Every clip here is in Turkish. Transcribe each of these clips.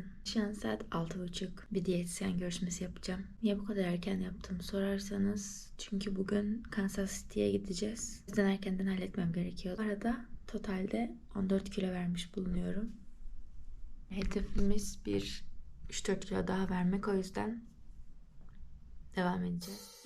Günaydın. Şu an saat 6.30. Bir diyetisyen görüşmesi yapacağım. Niye bu kadar erken yaptım sorarsanız çünkü bugün Kansas City'ye gideceğiz. O yüzden erkenden halletmem gerekiyor. Bu arada totalde 14 kilo vermiş bulunuyorum. Hedefimiz bir 3-4 kilo daha vermek o yüzden devam edeceğiz.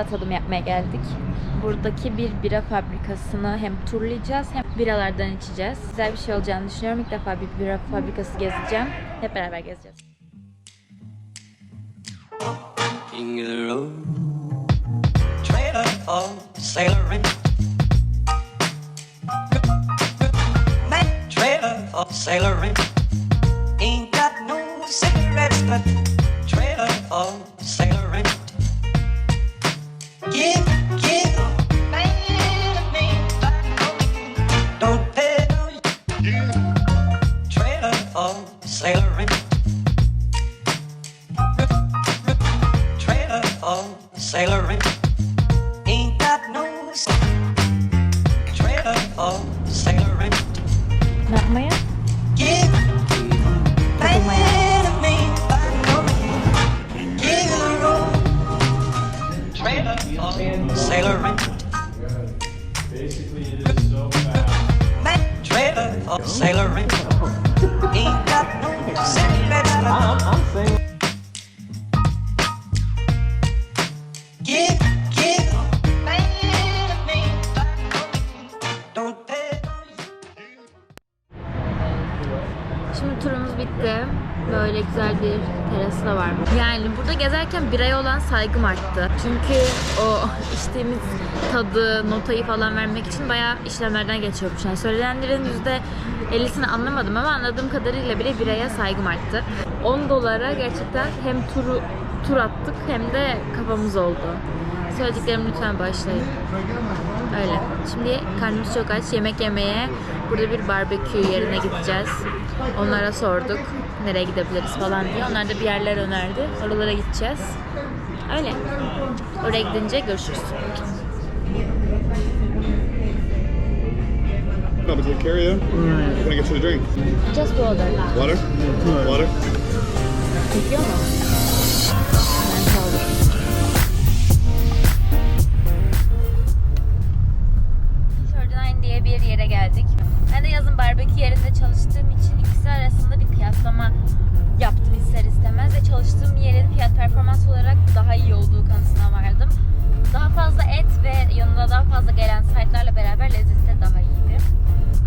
Bira tadım yapmaya geldik. Buradaki bir bira fabrikasını hem turlayacağız hem biralardan içeceğiz. Güzel bir şey olacağını düşünüyorum. İlk defa bir bira fabrikası gezeceğim. Hep beraber gezeceğiz. Sailoring. Ain't got no cigarettes, but trailer for sailoring. Turumuz bitti. Böyle güzel bir terası da var. Yani burada gezerken biraya olan saygım arttı. Çünkü o içtiğimiz tadı, notayı falan vermek için bayağı işlemlerden geçiyormuş. Yani söylenenlerin %50'sini anlamadım ama anladığım kadarıyla bile biraya saygım arttı. 10 dolara gerçekten hem turu tur attık hem de kafamız oldu. Söylediklerimi lütfen bağışlayın. Öyle. Şimdi karnımız çok aç. Yemek yemeye burada bir barbekü yerine gideceğiz. Onlara sorduk nereye gidebiliriz falan diye. Onlar da bir yerler önerdi. Oralara gideceğiz. Öyle. Oraya gidince görüşürüz. I'm gonna take of you. I'm gonna get you a drink. Just water. Water? Water? Çekiyor mu? Bir yere geldik. Ben de yazın barbekü yerinde çalıştığım için ikisi arasında bir kıyaslama yaptım ister istemez ve çalıştığım yerin fiyat performans olarak daha iyi olduğu kanısına vardım. Daha fazla et ve yanında daha fazla gelen site'larla beraber lezzeti de daha iyiydi.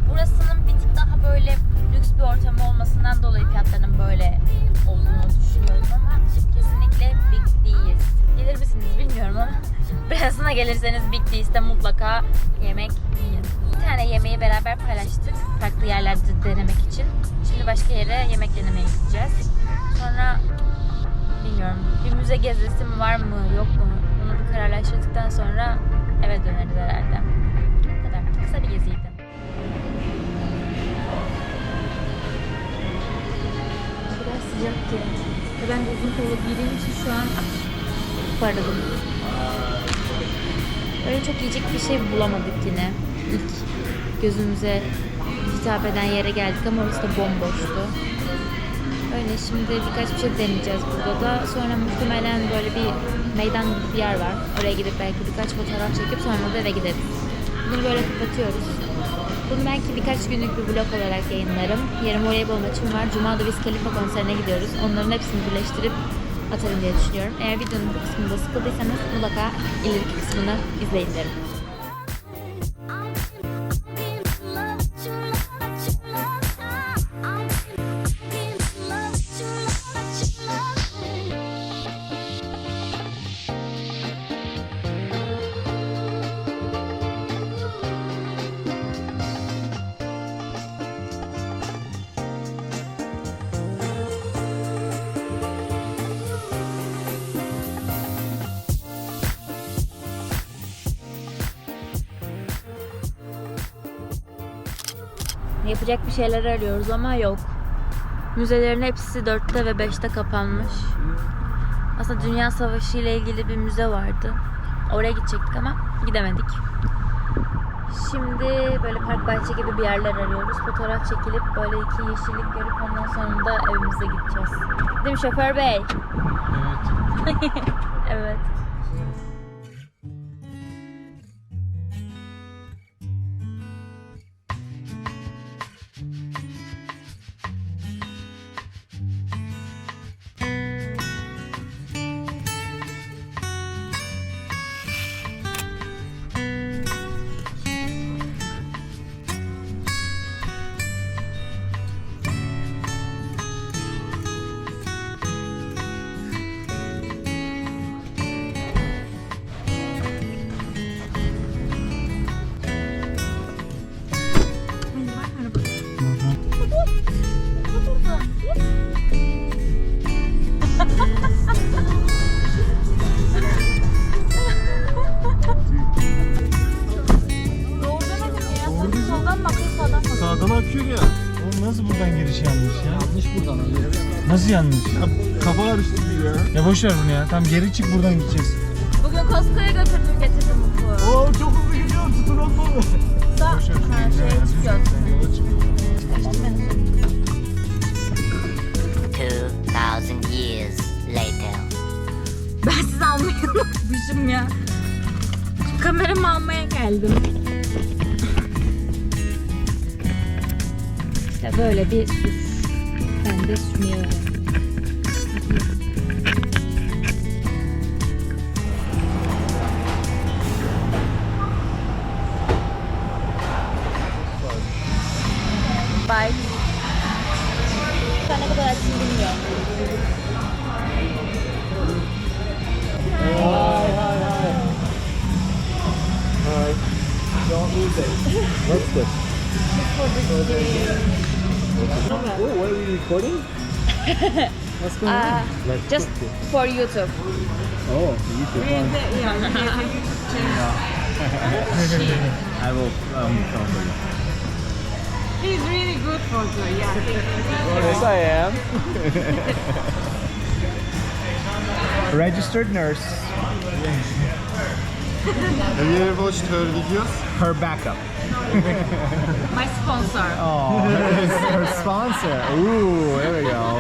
Burasının bir tık daha böyle lüks bir ortamı olmasından dolayı fiyatlarının böyle olduğunu düşünüyorum ama kesinlikle Big D's. Gelir misiniz bilmiyorum ama Birazına gelirseniz Big D's'te mutlaka yemek yiyin. Tane yemeği beraber paylaştık farklı yerlerde denemek için. Şimdi başka yere yemek denemeye gideceğiz. Sonra bilmiyorum bir müze gezisi var mı yok mu bunu bir kararlaştırdıktan sonra eve döneriz herhalde. Bu kadar. Kısa bir geziydi. Biraz sıcak ki. Ben de uzun kollu giydiğim için şu an paradım. Öyle çok yiyecek bir şey bulamadık yine. İlk gözümüze hitap eden yere geldik ama orası da bomboştu. Öyle şimdi birkaç bir şey deneyeceğiz burada da. Sonra muhtemelen böyle bir meydan gibi bir yer var. Oraya gidip belki birkaç fotoğraf çekip sonra da eve gideriz. Bunu böyle kapatıyoruz. Bunu belki birkaç günlük bir vlog olarak yayınlarım. Yarın voleybol maçım var. Cuma da Wiz Khalifa konserine gidiyoruz. Onların hepsini birleştirip atarım diye düşünüyorum. Eğer videonun bu kısmında sıkıldıysanız mutlaka ileriki kısmını izleyin derim. Yapacak bir şeyler arıyoruz ama yok. Müzelerin hepsi 4'te ve 5'te kapanmış. Aslında Dünya Savaşı ile ilgili bir müze vardı. Oraya gidecektik ama gidemedik. Şimdi böyle park bahçe gibi bir yerler arıyoruz. Fotoğraf çekilip böyle iki yeşillik görüp ondan sonra da evimize gideceğiz. Değil mi şoför bey? Evet. Evet. Nasıl yanlış? Kafa karıştırdı ya. Ya boş ver bunu ya. Tamam geri çık buradan gideceğiz. Bugün Costco'ya götürdüm getirdim bu. Oo çok hızlı gidiyor. Tutun olmalı. Sağ Boş ver. ha, şeye çıkıyor. Sen yola çık. 2,000 years later. Ben sizi almayı unutmuşum ya. Kameramı almaya geldim. İşte böyle bir şekilde Bye. Şu an ne kadar açtım bilmiyorum. Hi, hi, hi. Hi. Don't need it. What's this? Oh, what are we recording? What's going Uh, on? Like, just for YouTube. Oh, YouTube. I will um, film it. He's really good photo, yeah. Yes, I am. Registered nurse. Have you ever watched her videos? Her backup. My sponsor. Oh, her, her sponsor. Ooh, there we go.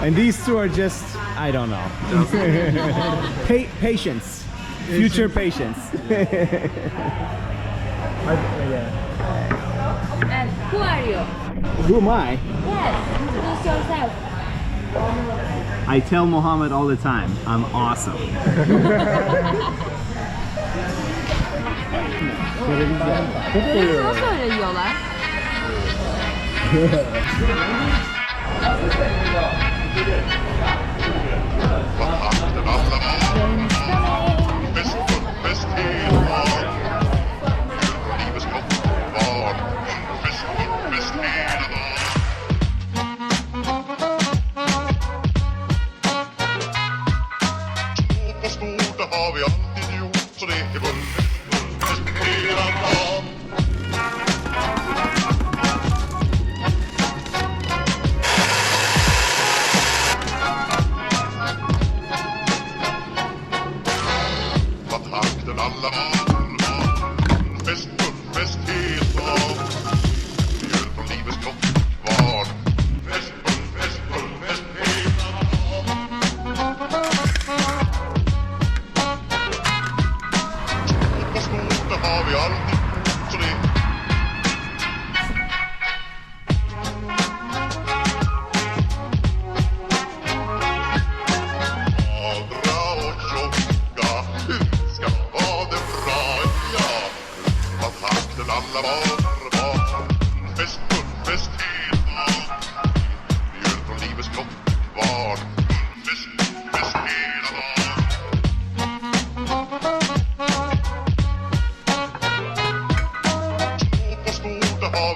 And these two are just, I don't know. pa- patients. Future patients. And who are you? Who am I? Yes, introduce yourself. I tell Mohammed all the time, I'm awesome. Nasıl öyle yiyorlar?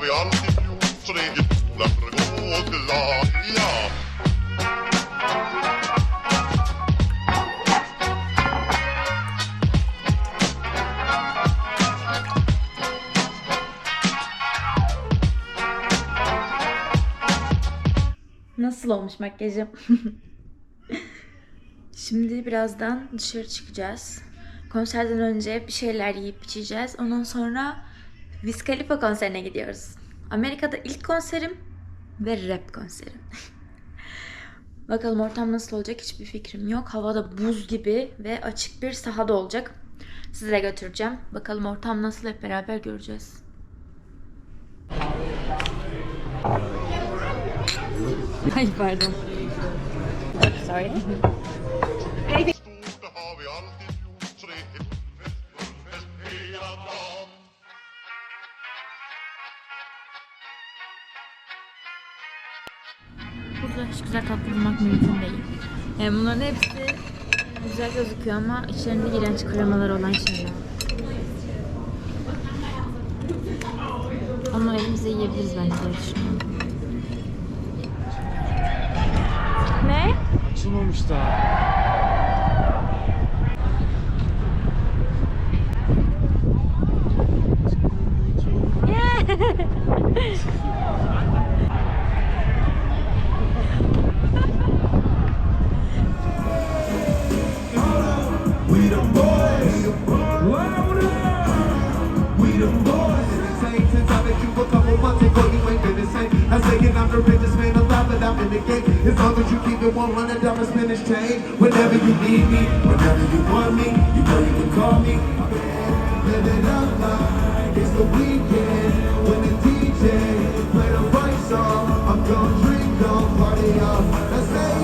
vi alltid gjort så det är inget skola för att. Nasıl olmuş makyajım? Şimdi birazdan dışarı çıkacağız. Konserden önce bir şeyler yiyip içeceğiz. Ondan sonra Wiz Khalifa konserine gidiyoruz. Amerika'da ilk konserim ve rap konserim. Bakalım ortam nasıl olacak hiçbir fikrim yok. Havada buz gibi ve açık bir sahada olacak. Sizi de götüreceğim. Bakalım ortam nasıl hep beraber göreceğiz. Ay pardon. Sorry. Güzel tatlı bulmak mümkün değil. Yani bunların hepsi güzel gözüküyor ama içlerinde iğrenç kremalar olan şeyler. Ama elimize yiyebiliriz bence diye düşünüyorum. Ne? Açılmamış daha. But I'm in the game. As long as you keep it 100, I'm a spinach chain. Whenever you need me, whenever you want me, you know you can call me. Live it up like it's the weekend. When the DJ play the right song, I'm gonna drink, gonna party on. Now say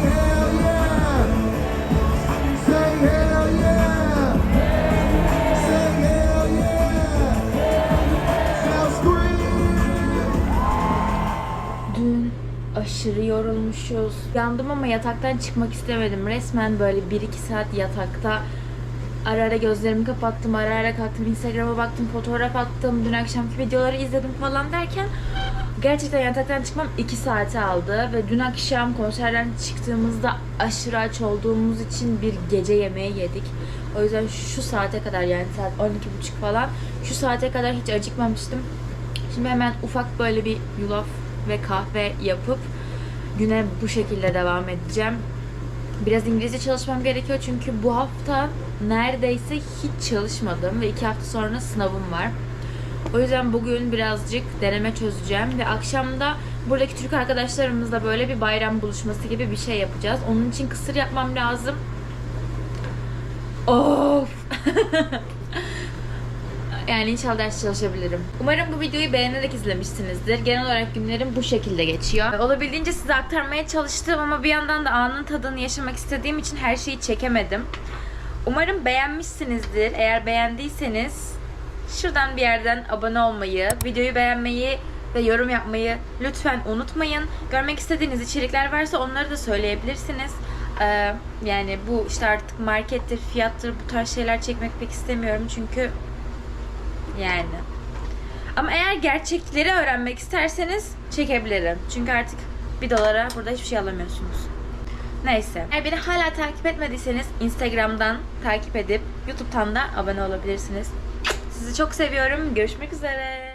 aşırı yorulmuşuz. Yandım ama yataktan çıkmak istemedim. Resmen böyle 1-2 saat yatakta ara ara gözlerimi kapattım, ara ara kalktım, Instagram'a baktım, fotoğraf attım, dün akşamki videoları izledim falan derken gerçekten yataktan çıkmam 2 saati aldı ve dün akşam konserden çıktığımızda aşırı aç olduğumuz için bir gece yemeği yedik. O yüzden şu saate kadar yani saat 12.30 falan şu saate kadar hiç acıkmamıştım. Şimdi hemen ufak böyle bir yulaf ve kahve yapıp güne bu şekilde devam edeceğim. Biraz İngilizce çalışmam gerekiyor çünkü bu hafta neredeyse hiç çalışmadım ve iki hafta sonra sınavım var. O yüzden bugün birazcık deneme çözeceğim ve akşamda buradaki Türk arkadaşlarımızla böyle bir bayram buluşması gibi bir şey yapacağız. Onun için kısır yapmam lazım. Of! Yani inşallah ders çalışabilirim. Umarım bu videoyu beğenerek izlemişsinizdir. Genel olarak günlerim bu şekilde geçiyor. Olabildiğince size aktarmaya çalıştım ama bir yandan da anın tadını yaşamak istediğim için her şeyi çekemedim. Umarım beğenmişsinizdir. Eğer beğendiyseniz şuradan bir yerden abone olmayı, videoyu beğenmeyi ve yorum yapmayı lütfen unutmayın. Görmek istediğiniz içerikler varsa onları da söyleyebilirsiniz. Ee, yani bu işte artık markettir, fiyattır bu tarz şeyler çekmek pek istemiyorum çünkü yani. Ama eğer gerçekleri öğrenmek isterseniz çekebilirim. Çünkü artık bir dolara burada hiçbir şey alamıyorsunuz. Neyse. Eğer beni hala takip etmediyseniz Instagram'dan takip edip YouTube'dan da abone olabilirsiniz. Sizi çok seviyorum. Görüşmek üzere.